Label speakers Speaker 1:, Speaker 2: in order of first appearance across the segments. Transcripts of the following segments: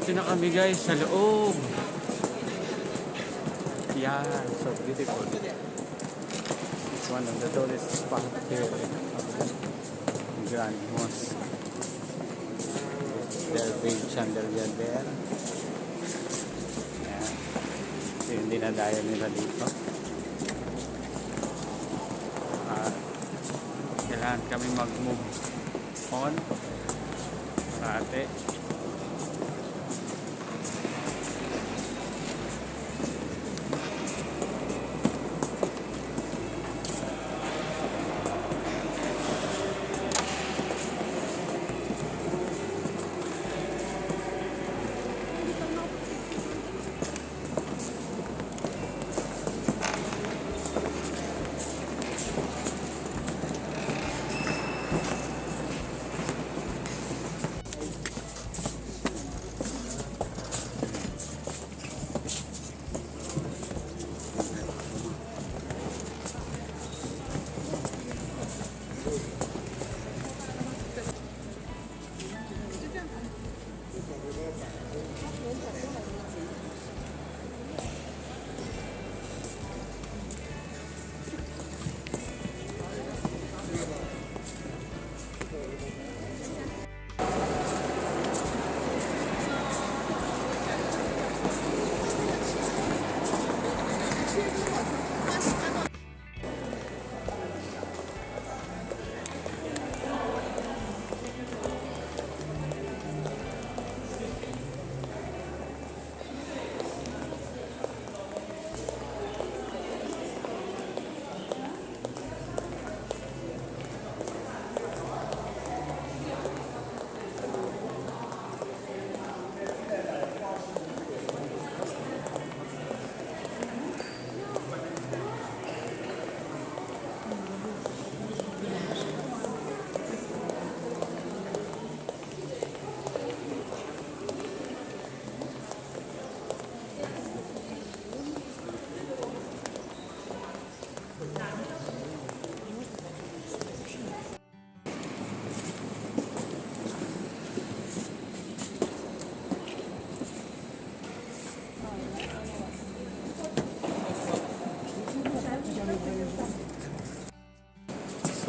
Speaker 1: kami guys sa loob. Yeah, so beautiful. It's one of the tallest spot here in Grand Mosque. There big chandelier there. Ayan. Ito yung dinadayo nila dito. At kailangan kami mag-move on sa ate.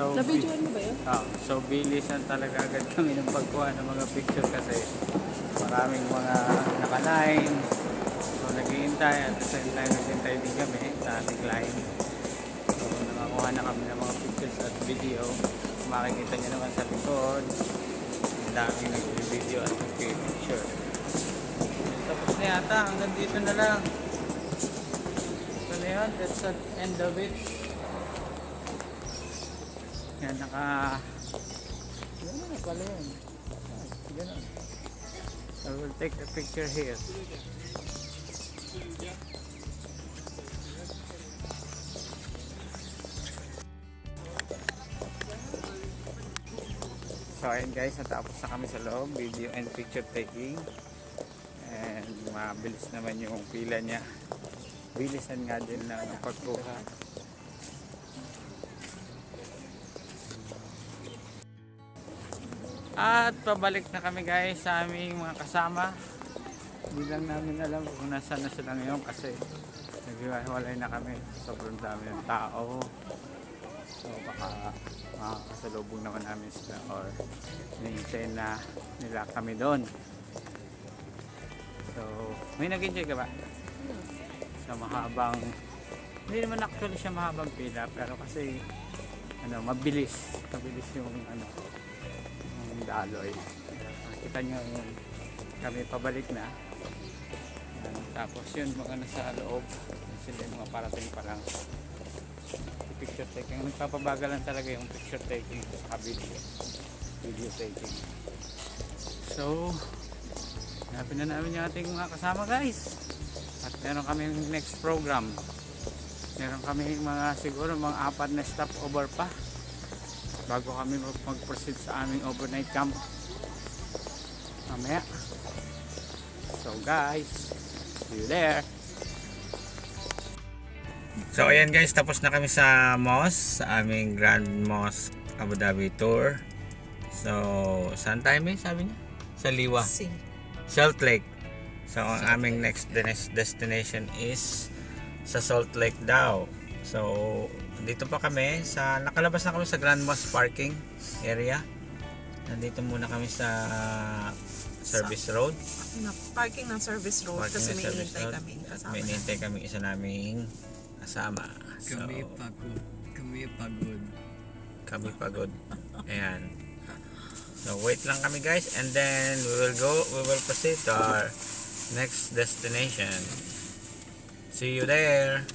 Speaker 1: So,
Speaker 2: Nabidyoan mo ba yun?
Speaker 1: Ah, so bilisan talaga agad kami ng pagkuha ng mga picture kasi maraming mga naka-line. So naghihintay at the same time naghihintay din kami sa ating line. So nakakuha na kami ng mga pictures at video. Makikita nyo naman sa likod. Ang daming nag-video at nag-picture. Tapos na yata, hanggang dito na lang. Ito na yun, that's the end of it. Yan, naka... Ganun na pala. Ah, Ganun. I will take a picture here. So ayun guys, natapos na kami sa loob, video and picture taking. And mabilis naman yung pila niya. Bilisan nga din ang pagkuha. At pabalik na kami guys sa aming mga kasama. Hindi lang namin alam kung nasaan na sila ngayon kasi naghiwalay na kami. Sobrang dami ng tao. So baka makakasalubong naman namin sila or hinihintay na nila kami doon. So, may nag-enjoy ka ba? Sa mahabang, hindi naman actually siya mahabang pila pero kasi ano, mabilis. Mabilis yung ano, daloy. Kita nyo yun, kami pabalik na. Tapos yun, mga nasa loob. Yun Sila yung mga parating pa lang. Picture taking. Nagpapabagalan talaga yung picture taking sa video. Video taking. So, hanapin na namin yung ating mga kasama guys. At meron kami next program. Meron kami mga siguro mga apat na stopover pa bago kami mag- mag-proceed sa aming overnight camp. Mamaya. So guys see you there. So ayan guys tapos na kami sa mosque sa aming Grand Mosque Abu Dhabi tour. So saan tayo may sabi niya? sa Liwa.
Speaker 2: Sing.
Speaker 1: Salt Lake. So, ang aming next the next destination is sa Salt Lake daw. So, dito pa kami sa nakalabas na kami sa Grand Mosque parking area. Nandito muna kami sa Service Road.
Speaker 2: Na, parking ng service road
Speaker 1: Parking
Speaker 2: kasi may
Speaker 1: Road.
Speaker 2: kami. Kasama
Speaker 1: may inintay kami isa naming kasama. So,
Speaker 3: Kami pagod. Kami pagod.
Speaker 1: kami pagod. Ayan. So wait lang kami guys and then we will go, we will proceed to our next destination. See you there.